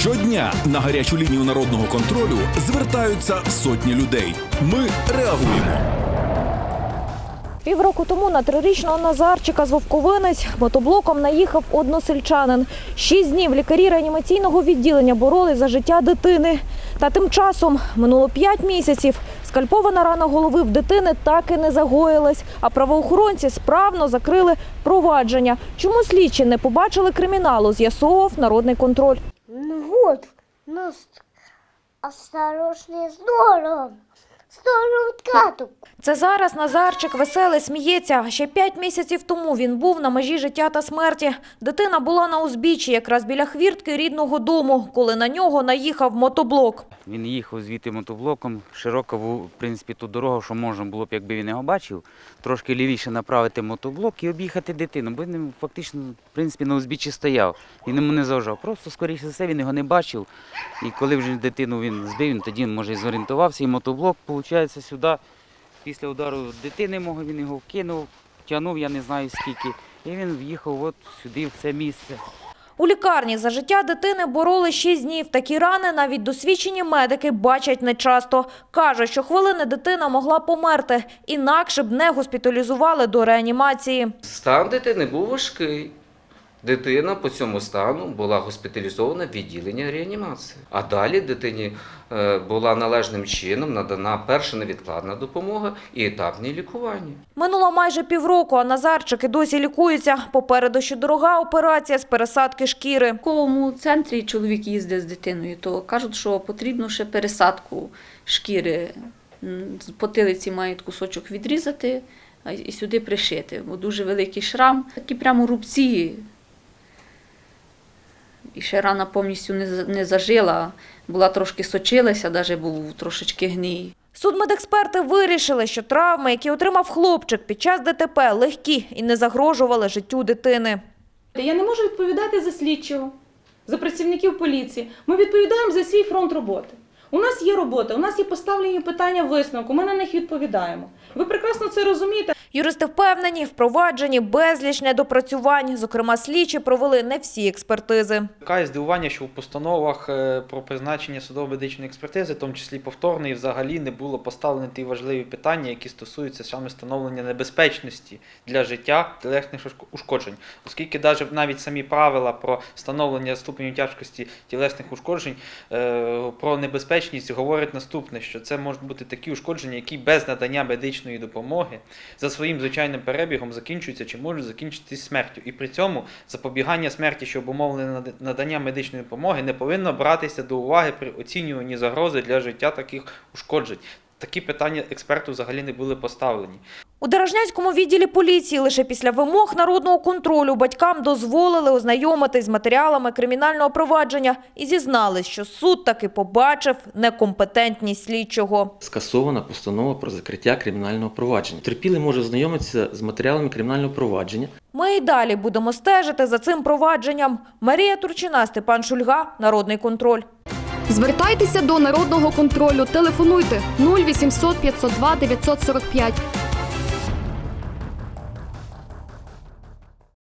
Щодня на гарячу лінію народного контролю звертаються сотні людей. Ми реагуємо. Півроку тому на трирічного Назарчика з Вовковинець мотоблоком наїхав односельчанин. Шість днів лікарі реанімаційного відділення боролись за життя дитини. Та тим часом минуло п'ять місяців. Скальпована рана голови в дитини так і не загоїлась, а правоохоронці справно закрили провадження. Чому слідчі не побачили криміналу, з'ясовував народний контроль. Ну вот, ну осторожнее, с здорово Це зараз Назарчик веселий сміється. Ще п'ять місяців тому він був на межі життя та смерті. Дитина була на узбіччі, якраз біля хвіртки рідного дому, коли на нього наїхав мотоблок. Він їхав звідти мотоблоком, широко, в принципі, ту дорогу, що можна було б, якби він його бачив, трошки лівіше направити мотоблок і об'їхати дитину, бо він фактично, в принципі, на узбіччі стояв. Він йому не заважав. Просто, скоріше за все, він його не бачив. І коли вже дитину він збив, він тоді, може, і зорієнтувався, і мотоблок, виходить, сюди, після удару дитини мого, він його вкинув, тягнув, я не знаю скільки, і він в'їхав от сюди, в це місце. У лікарні за життя дитини бороли шість днів. Такі рани навіть досвідчені медики бачать нечасто. Кажуть, що хвилини дитина могла померти, інакше б не госпіталізували до реанімації. Стан дитини був важкий. Дитина по цьому стану була госпіталізована в відділення реанімації. А далі дитині е, була належним чином надана перша невідкладна допомога і етапні лікування. Минуло майже півроку, а Назарчик і досі лікується. Попереду ще дорога операція з пересадки шкіри. В ковому центрі чоловік їздить з дитиною, то кажуть, що потрібно ще пересадку шкіри. З Потилиці мають кусочок відрізати а і сюди пришити. Бо дуже великий шрам, такі прямо рубці. І ще рана повністю не не зажила, була трошки сочилася, навіть був трошечки гній. Судмедексперти вирішили, що травми, які отримав хлопчик під час ДТП, легкі і не загрожували життю дитини. Я не можу відповідати за слідчого, за працівників поліції. Ми відповідаємо за свій фронт роботи. У нас є робота, у нас є поставлені питання висновку, ми на них відповідаємо. Ви прекрасно це розумієте. Юристи впевнені, впроваджені безліч недопрацювань. Зокрема, слідчі провели не всі експертизи. Виникає здивування, що в постановах е, про призначення судово-медичної експертизи, в тому числі повторної, взагалі не було поставлені ті важливі питання, які стосуються саме встановлення небезпечності для життя тілесних ушкоджень. Оскільки навіть самі правила про встановлення ступеню тяжкості тілесних ушкоджень е, про небезпечність говорять наступне, що це можуть бути такі ушкодження, які без надання медичної допомоги за своїм звичайним перебігом закінчуються чи можуть закінчитись смертю. І при цьому запобігання смерті, що обумовлене надання медичної допомоги, не повинно братися до уваги при оцінюванні загрози для життя таких ушкоджень. Такі питання експерту взагалі не були поставлені. У Дорожнянському відділі поліції лише після вимог народного контролю батькам дозволили ознайомитись з матеріалами кримінального провадження і зізнались, що суд таки побачив некомпетентність слідчого. скасована постанова про закриття кримінального провадження. Терпілий може ознайомитися з матеріалами кримінального провадження, Ми і далі будемо стежити за цим провадженням. Марія Турчина, Степан Шульга, Народний контроль. Звертайтеся до народного контролю. Телефонуйте 0800 502 945